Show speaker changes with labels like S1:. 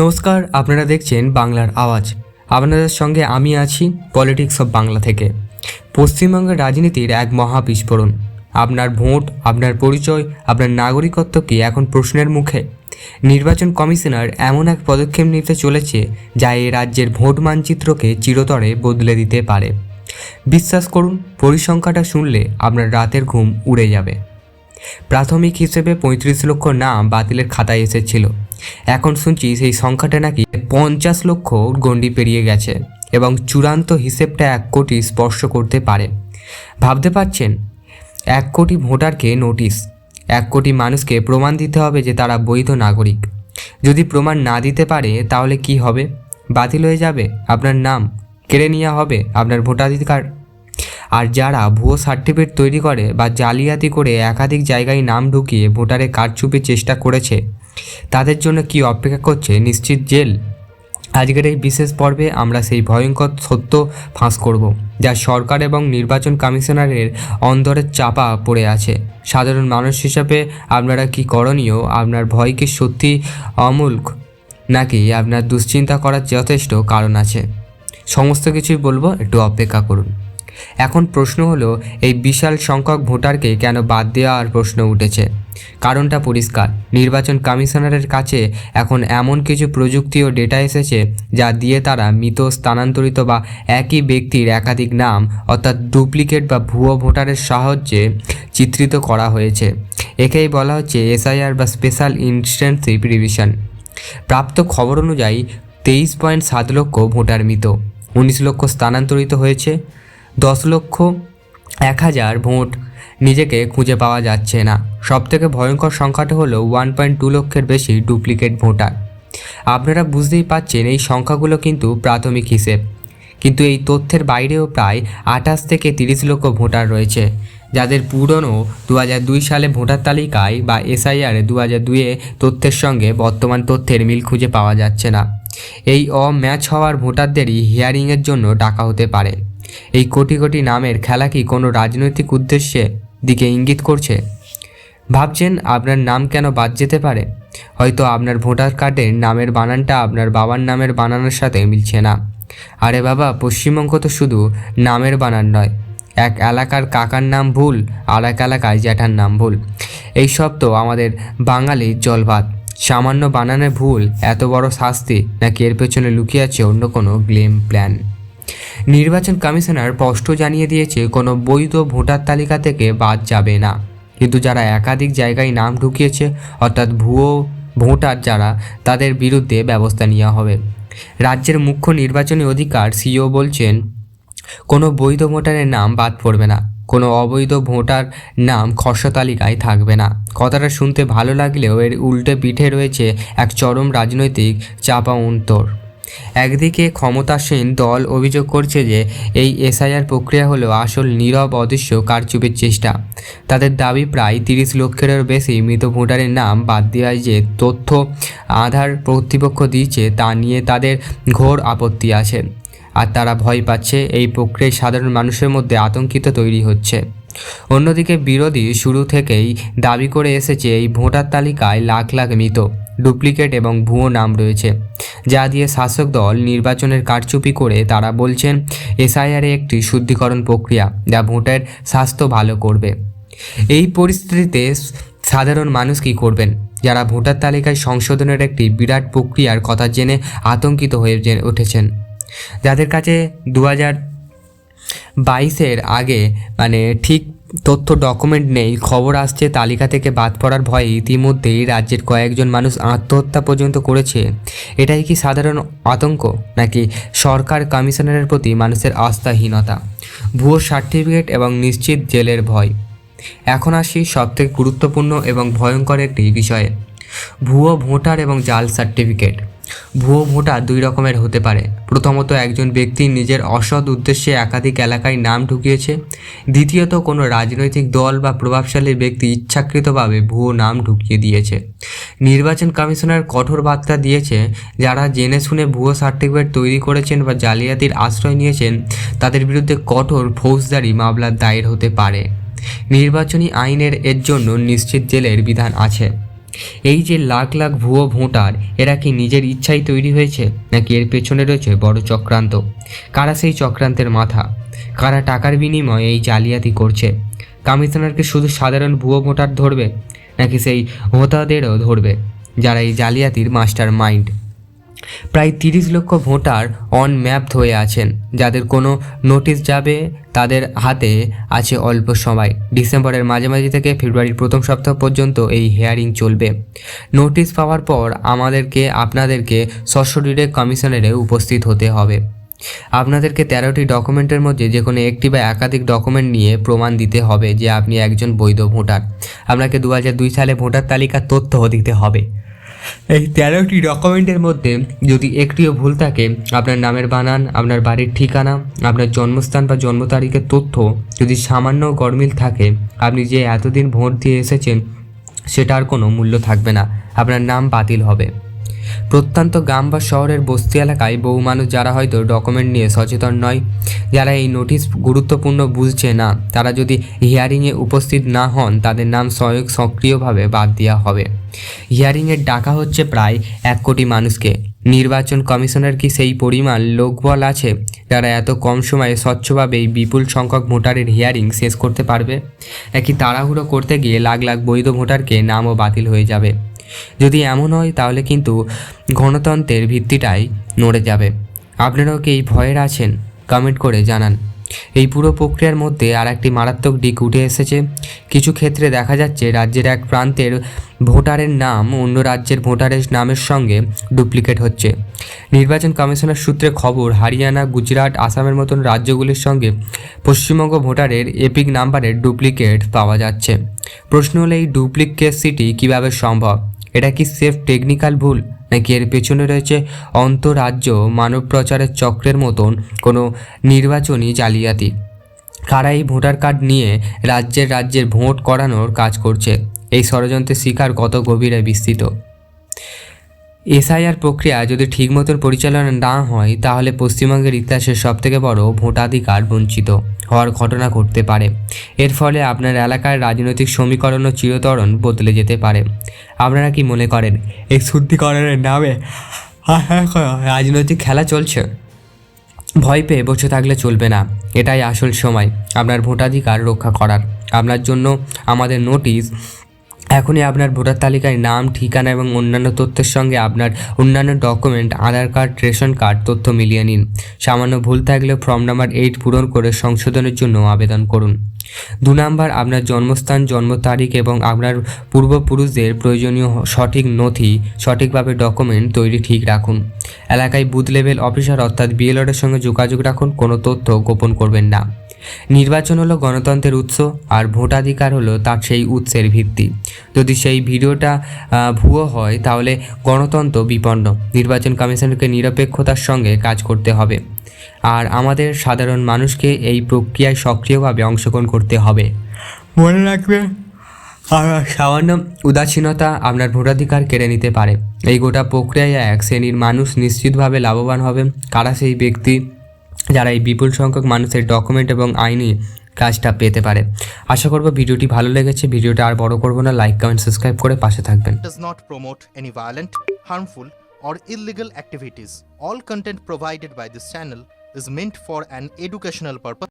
S1: নমস্কার, আপনারা দেখছেন বাংলার আওয়াজ। আপনাদের সঙ্গে আমি আছি পলিটিক্স অফ বাংলা থেকে। পশ্চিমবঙ্গের রাজনীতির এক মহা বিস্ফোরণ। আপনার ভোট, আপনার পরিচয়, আপনার নাগরিকত্ব কি এখন প্রশ্নের মুখে? নির্বাচন কমিশনার এমন এক পদক্ষেপ নিতে চলেছে যা এই রাজ্যের ভোট মানচিত্রকে চিরতরে বদলে দিতে পারে। বিশ্বাস করুন পরিসংখ্যাটা শুনলে আপনার রাতের ঘুম উড়ে যাবে। প্রাথমিক হিসেবে পঁয়ত্রিশ লক্ষ নাম বাতিলের খাতায় এসেছিল। এখন শুনছি সেই সংখ্যাটা নাকি পঞ্চাশ লক্ষ গণ্ডি পেরিয়ে গেছে এবং চূড়ান্ত হিসেবটা এক কোটি স্পর্শ করতে পারে। ভাবতে পারছেন? এক কোটি ভোটারকে নোটিশ, এক কোটি মানুষকে প্রমাণ দিতে হবে যে তারা বৈধ নাগরিক। যদি প্রমাণ না দিতে পারে, তাহলে কি হবে? বাতিল হয়ে যাবে? আপনার নাম? কেড়ে নেওয়া হবে? আপনার ভোটাধিকার? আর যারা ভুয়ো সার্টিফিকেট তৈরি করে বা জালিয়াতি করে একাধিক জায়গায় নাম ঢুকিয়ে ভোটারে কারচুপির চেষ্টা করেছে, তাদের জন্য কি অপেক্ষা করছে? নিশ্চিত জেল। আজকের এই বিশেষ পর্বে আমরা সেই ভয়ঙ্কর সত্য ফাঁস করব, যা সরকার এবং নির্বাচন কমিশনারের অন্দরে চাপা পড়ে আছে। সাধারণ মানুষ হিসাবে আপনারা কি করণীয়? আপনার ভয় কি সত্যি অমূলক? নাকি আপনার দুশ্চিন্তা করার যথেষ্ট কারণ আছে? সমস্ত কিছুই বলব, একটু অপেক্ষা করুন। এখন প্রশ্ন হলো, এই বিশাল সংখ্যক ভোটারকে কেন বাদ দেওয়ার প্রশ্ন উঠেছে? কারণটা পরিষ্কার। নির্বাচন কমিশনারের কাছে এখন এমন কিছু প্রযুক্তি ও ডেটা এসেছে যা দিয়ে তারা মৃত, স্থানান্তরিত বা একই ব্যক্তির একাধিক নাম, অর্থাৎ ডুপ্লিকেট বা ভুয়ো ভোটারের সাহায্যে চিত্রিত করা হয়েছে। একেই বলা হচ্ছে এসআইআর বা স্পেশাল ইনস্টেন্সিভ রিভিশন। প্রাপ্ত খবর অনুযায়ী, তেইশ পয়েন্ট সাত লক্ষ ভোটার মৃত। উনিশ লক্ষ স্থানান্তরিত হয়েছে। দশ লক্ষ এক হাজার ভোট। নিজেকে খুঁজে পাওয়া যাচ্ছে না। সবথেকে ভয়ঙ্কর সংখ্যাটা হলো ওয়ান পয়েন্ট টু লক্ষের বেশি ডুপ্লিকেট ভোটার। আপনারা বুঝতেই পাচ্ছেন এই সংখ্যাগুলো কিন্তু প্রাথমিক হিসেব। কিন্তু এই তথ্যের বাইরেও প্রায় আঠাশ থেকে তিরিশ লক্ষ ভোটার রয়েছে। যাদের পুরনো দু সালে ভোটার তালিকায় বা এসআইআর দু হাজার দুইয়ে তথ্যের সঙ্গে বর্তমান তথ্যের মিল খুঁজে পাওয়া যাচ্ছে না। এই অম্যাচ হওয়ার ভোটারদেরই হিয়ারিংয়ের জন্য ডাকা হতে পারে। এই কোটি কোটি নামের খেলা কি কোনো রাজনৈতিক উদ্দেশ্যে দিকে ইঙ্গিত করছে? ভাবছেন আপনার নাম কেন বাদ যেতে পারে? হয়তো আপনার ভোটার কার্ডের নামের বানানটা আপনার বাবার নামের বানানোর সাথে মিলছে না। আরে বাবা, পশ্চিমবঙ্গ তো শুধু নামের বানান নয়। এক এলাকার কাকার নাম ভুল, আর এক এলাকায় জ্যাঠার নাম ভুল। এই সব তো আমাদের বাঙালির জলভাত সামান্য বানানের ভুল, এত বড় শাস্তি, নাকি এর পেছনে লুকিয়ে আছে অন্য কোনো গ্লেম প্ল্যান? নির্বাচন কমিশনার স্পষ্ট জানিয়ে দিয়েছে, কোনো বৈধ ভোটার তালিকা থেকে বাদ যাবে না। কিন্তু যারা একাধিক জায়গায় নাম ঢুকিয়েছে, অর্থাৎ ভুয়ো ভোটার যারা, তাদের বিরুদ্ধে ব্যবস্থা নেওয়া হবে। রাজ্যের মুখ্য নির্বাচনী অধিকার সিও বলছেন, কোনো বৈধ ভোটারের নাম বাদ পড়বে না। কোনো অবৈধ ভোটার নাম খসড়া তালিকায় থাকবে না। কথাটা শুনতে ভালো লাগলেও এর উল্টে পিঠে রয়েছে এক চরম রাজনৈতিক চাপা অন্তর একদিকে ক্ষমতাসীন দল অভিযোগ করছে যে এই এসআইআর প্রক্রিয়া হলো আসল নীরব অদৃশ্য কারচুপির চেষ্টা। তাদের দাবি প্রায় তিরিশ লক্ষেরও বেশি মৃত ভোটারের নাম বাদ দেওয়ায় যে তথ্য আধার কর্তৃপক্ষ দিয়েছে তা নিয়ে তাদের ঘোর আপত্তি আছে। আর তারা ভয় পাচ্ছে এই প্রক্রিয়ায় সাধারণ মানুষের মধ্যে আতঙ্কিত তৈরি হচ্ছে। অন্যদিকে বিরোধী শুরু থেকেই দাবি করে এসেছে এই ভোটার তালিকায় লাখ লাখ মৃত। ডুপ্লিকেট এবং ভুয়ো নাম রয়েছে। যা দিয়ে শাসক দল নির্বাচনের কারচুপি করে তারা বলছেন, এসআইআরে একটি শুদ্ধিকরণ প্রক্রিয়া যা ভোটের স্বাস্থ্য ভালো করবে। এই পরিস্থিতিতে সাধারণ মানুষ কী করবেন? যারা ভোটার তালিকায় সংশোধনের একটি বিরাট প্রক্রিয়ার কথা জেনে আতঙ্কিত হয়ে উঠেছেন। যাদের কাছে দু হাজার বাইশের আগে মানে ঠিক তথ্য ডকুমেন্ট নেই, খবর আসছে, তালিকা থেকে বাদ পড়ার ভয়ে ইতিমধ্যেই রাজ্যের কয়েকজন মানুষ আত্মহত্যা পর্যন্ত করেছে। এটাই কি সাধারণ আতঙ্ক, নাকি সরকার কমিশনারের প্রতি মানুষের আস্থাহীনতা? ভুয়ো সার্টিফিকেট এবং নিশ্চিত জেলের ভয়। এখন আসি সবথেকে গুরুত্বপূর্ণ এবং ভয়ঙ্কর একটি বিষয়ে। ভুয়ো ভোটার এবং জাল সার্টিফিকেট ভুয়ো ভোটার দুই রকমের হতে পারে। প্রথমত, একজন ব্যক্তি নিজের অসৎ উদ্দেশ্যে একাধিক এলাকায় নাম ঢুকিয়েছে। দ্বিতীয়ত, কোনো রাজনৈতিক দল বা প্রভাবশালী ব্যক্তি ইচ্ছাকৃতভাবে ভুয়ো নাম ঢুকিয়ে দিয়েছে। নির্বাচন কমিশনার কঠোর বার্তা দিয়েছে, যারা জেনে শুনে ভুয়ো সার্টিফিকেট তৈরি করেছেন বা জালিয়াতির আশ্রয় নিয়েছেন, তাদের বিরুদ্ধে কঠোর ফৌজদারি মামলার দায়ের হতে পারে। নির্বাচনী আইনের এর জন্য নিশ্চিত জেলের বিধান আছে। এই যে লাখ লাখ ভুয়ো ভোটার, এরা কি নিজের ইচ্ছাই তৈরি হয়েছে, নাকি এর পেছনে রয়েছে বড় চক্রান্ত? কারা সেই চক্রান্তের মাথা? কারা টাকার বিনিময়ে এই জালিয়াতি করছে? কমিশনারকে শুধু সাধারণ ভুয়ো ভোটার ধরবে, নাকি সেই হোতাদেরও ধরবে, যারা এই জালিয়াতির মাস্টার মাইন্ড প্রায় তিরিশ লক্ষ ভোটার অন ম্যাপড হয়ে আছেন। যাদের কোনো নোটিশ যাবে, তাদের হাতে আছে অল্প সময়। ডিসেম্বরের মাঝামাঝি থেকে ফেব্রুয়ারির প্রথম সপ্তাহ পর্যন্ত এই হেয়ারিং চলবে। নোটিশ পাওয়ার পর আমাদেরকে, আপনাদেরকে সশরীরে কমিশনারে উপস্থিত হতে হবে। আপনাদেরকে তেরোটি ডকুমেন্টের মধ্যে যে কোনো একটি বা একাধিক ডকুমেন্ট নিয়ে প্রমাণ দিতে হবে যে আপনি একজন বৈধ ভোটার। আপনাকে দু সালে ভোটার তালিকার তথ্য দিতে হবে। এই তেরোটি ডকুমেন্টের মধ্যে যদি একটিও ভুল থাকে, আপনার নামের বানান, আপনার বাড়ির ঠিকানা, আপনার জন্মস্থান বা জন্ম তারিখের তথ্য যদি সামান্য গরমিল থাকে, আপনি যে এতদিন ভোট দিয়ে এসেছেন, সেটার কোনো মূল্য থাকবে না। আপনার নাম বাতিল হবে। প্রত্যন্ত গ্রাম বা শহরের বস্তি এলাকায় বহু মানুষ যারা হয়তো ডকুমেন্ট নিয়ে সচেতন নয়, যারা এই নোটিশ গুরুত্বপূর্ণ বুঝছে না, তারা যদি হিয়ারিংয়ে উপস্থিত না হন, তাদের নাম স্বয়ং সক্রিয়ভাবে বাদ দেওয়া হবে। হিয়ারিংয়ের ডাকা হচ্ছে প্রায় এক কোটি মানুষকে। নির্বাচন কমিশনের কি সেই পরিমাণ লোকবল আছে? যারা এত কম সময়ে স্বচ্ছভাবে এই বিপুল সংখ্যক ভোটারের হিয়ারিং শেষ করতে পারবে? একই তাড়াহুড়ো করতে গিয়ে লাখ লাখ বৈধ ভোটারকে নামও বাতিল হয়ে যাবে। যদি এমন হয়, তাহলে কিন্তু গণতন্ত্রের ভিত্তিটাই নড়ে যাবে। আপনারাও কি এই ভয়ের আছেন? কমেন্ট করে জানান। এই পুরো প্রক্রিয়ার মধ্যে আর একটি মারাত্মক দিক উঠে এসেছে। কিছু ক্ষেত্রে দেখা যাচ্ছে রাজ্যের এক প্রান্তের ভোটারের নাম অন্য রাজ্যের ভোটারের নামের সঙ্গে ডুপ্লিকেট হচ্ছে। নির্বাচন কমিশনের সূত্রে খবর, হরিয়ানা, গুজরাট, আসামের মতন রাজ্যগুলির সঙ্গে পশ্চিমবঙ্গ ভোটারের এপিক নাম্বারের ডুপ্লিকেট পাওয়া যাচ্ছে। প্রশ্ন হলো, এই ডুপ্লিকেসিটি কীভাবে সম্ভব? এটা কি সেফ টেকনিক্যাল ভুল? নাকি এর পেছনে রয়েছে অন্তরাজ্য মানব প্রচারের চক্রের মতন কোনো নির্বাচনী জালিয়াতি? কারা এই ভোটার কার্ড নিয়ে রাজ্যের রাজ্যের ভোট করানোর কাজ করছে? এই ষড়যন্ত্রের শিকার কত গভীরে বিস্তৃত? এসআইআর প্রক্রিয়া যদি ঠিক মতন পরিচালনা না হয়, তাহলে পশ্চিমবঙ্গের ইতিহাসের সবথেকে বড় ভোটাধিকার বঞ্চিত হওয়ার ঘটনা ঘটতে পারে। এর ফলে আপনার এলাকার রাজনৈতিক সমীকরণও চিরতরণ বদলে যেতে পারে। আপনারা কি মনে করেন, এই শুদ্ধিকরণের নামে রাজনৈতিক খেলা চলছে? ভয় পেয়ে বসে থাকলে চলবে না। এটাই আসল সময়, আপনার ভোটাধিকার রক্ষা করার। আপনার জন্য আমাদের নোটিশ এখনই আপনার ভোটার তালিকায় নাম, ঠিকানা এবং অন্যান্য তথ্যের সঙ্গে আপনার অন্যান্য document Aadhaar card, ration card তথ্য মিলিয়ে নিন। সামান্য ভুল থাকলে ফর্ম নাম্বার এইট পূরণ করে সংশোধনের জন্য আবেদন করুন। দু নাম্বার, আপনার জন্মস্থান, জন্ম তারিখ এবং আপনার পূর্বপুরুষদের প্রয়োজনীয় সঠিক নথি, সঠিকভাবে ডকুমেন্ট তৈরি ঠিক রাখুন। এলাকায় বুথ লেভেল অফিসার অর্থাৎ বিএলআরের সঙ্গে যোগাযোগ রাখুন, কোনো তথ্য গোপন করবেন না। নির্বাচন হলো গণতন্ত্রের উৎস আর ভোটাধিকার হলো তার সেই উৎসের ভিত্তি। যদি সেই ভিডিওটা ভুয়ো হয় তাহলে গণতন্ত্র বিপন্ন। নির্বাচন কমিশনকে নিরপেক্ষতার সঙ্গে কাজ করতে হবে। আর আমাদের সাধারণ মানুষকে এই প্রক্রিয়ায় সক্রিয়ভাবে অংশগ্রহণ করতে হবে। মনে রাখবে আর সামান্য উদাসীনতা আপনার ভোটাধিকার কেড়ে নিতে পারে। এই গোটা প্রক্রিয়ায় এক শ্রেণির মানুষ নিশ্চিতভাবে লাভবান হবে। কারা সেই ব্যক্তি? যারা এই বিপুল সংখ্যক মানুষের ডকুমেন্ট এবং আইনি কাজটা পেতে পারে। আশা করব ভিডিওটি ভালো লেগেছে। ভিডিওটা আর বড় করব না। লাইক কমেন্ট সাবস্ক্রাইব করে পাশে থাকবেন।
S2: Does not promote any violent harmful or illegal activities all content provided by this channel is meant for an educational purpose